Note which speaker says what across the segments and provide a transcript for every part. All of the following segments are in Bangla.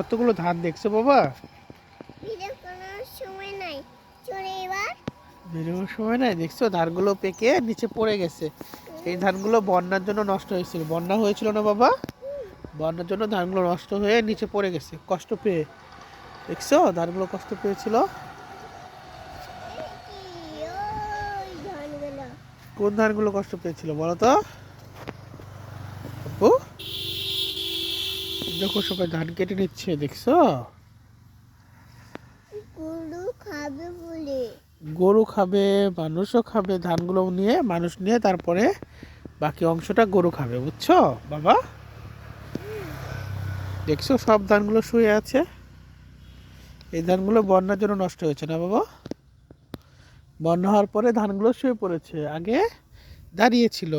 Speaker 1: কতগুলো ধান দেখছ বাবা? বেরোনোর সময় নাই। দেখছ ধানগুলো পেকে নিচে পড়ে গেছে। এই ধানগুলো বন্যার জন্য নষ্ট হয়েছিল। বন্যা হয়েছিল না বাবা? বন্যার জন্য ধানগুলো নষ্ট হয়ে নিচে পড়ে গেছে। কষ্ট পেয়ে। দেখছ ধানগুলো কষ্ট পেয়েছিল? কোন ধানগুলো কষ্ট পেয়েছিল বলো তো? দেখো সবাই ধান কেটে নিচ্ছে দেখছ?
Speaker 2: গরু খাবে বলে।
Speaker 1: গরু খাবে মানুষও খাবে ধানগুলো নিয়ে মানুষ নিয়ে তারপরে বাকি অংশটা গরু খাবে বুঝছ বাবা? দেখছ সব ধানগুলো শুয়ে আছে। এই ধানগুলো বন্যার জন্য নষ্ট হয়েছে না বাবা? বন্যা হওয়ার পরে ধানগুলো শুয়ে পড়েছে আগে দাঁড়িয়েছিল।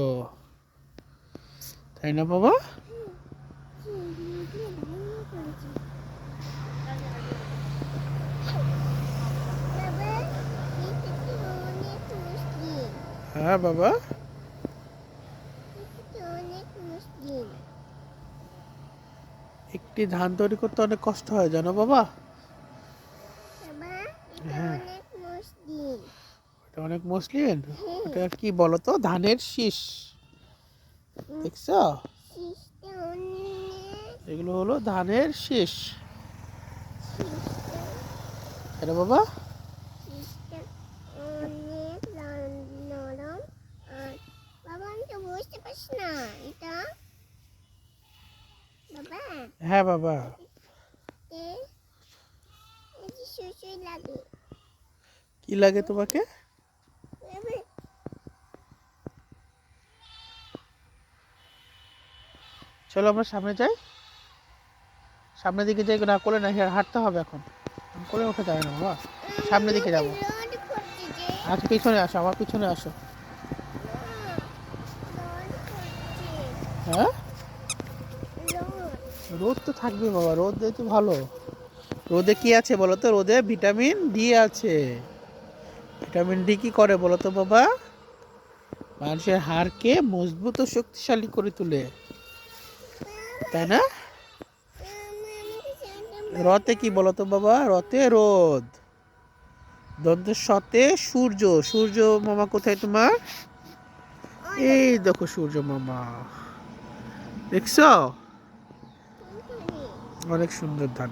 Speaker 1: তাই না বাবা
Speaker 2: বাবা, এটা তো অনেক মুশকিল।
Speaker 1: হ্যাঁ বাবা। একটি ধান তৈরি করতে অনেক কষ্ট হয় জানো বাবা হ্যাঁ।
Speaker 2: অনেক মুশকিল।
Speaker 1: এটা অনেক মসলিন
Speaker 2: হ্যাঁ।
Speaker 1: এটা কি বলো তো ধানের শীষ দেখছ এগুলো হলো ধানের শীষ। এটা বাবা? হ্যাঁ বাবা। কি লাগে তোমাকে? চলো আমরা সামনে যাই। সামনের দিকে যাই, না কোলে না হেঁটে হাঁটতে হবে এখন। কোলে ওঠা যাবে না, বাবা। সামনের দিকে যাব। আচ্ছা পিছনে আসো, আমার পিছনে আসো। হ্যাঁ? রোদ তো থাকবে, বাবা। রোদ তো ভালো। রোদে কি আছে বলো তো? রোদে ভিটামিন ডি আছে। ভিটামিন ডি কি করে বলো তো, বাবা? মানুষের হাড়কে মজবুত ও শক্তিশালী করে তোলে। তাই না? রতে কি বলতো বাবা? রতে রোদ। দন্ত সতে সূর্য। সূর্য মামা কোথায় তোমার? এই দেখো সূর্য মামা। দেখছ? অনেক সুন্দর ধান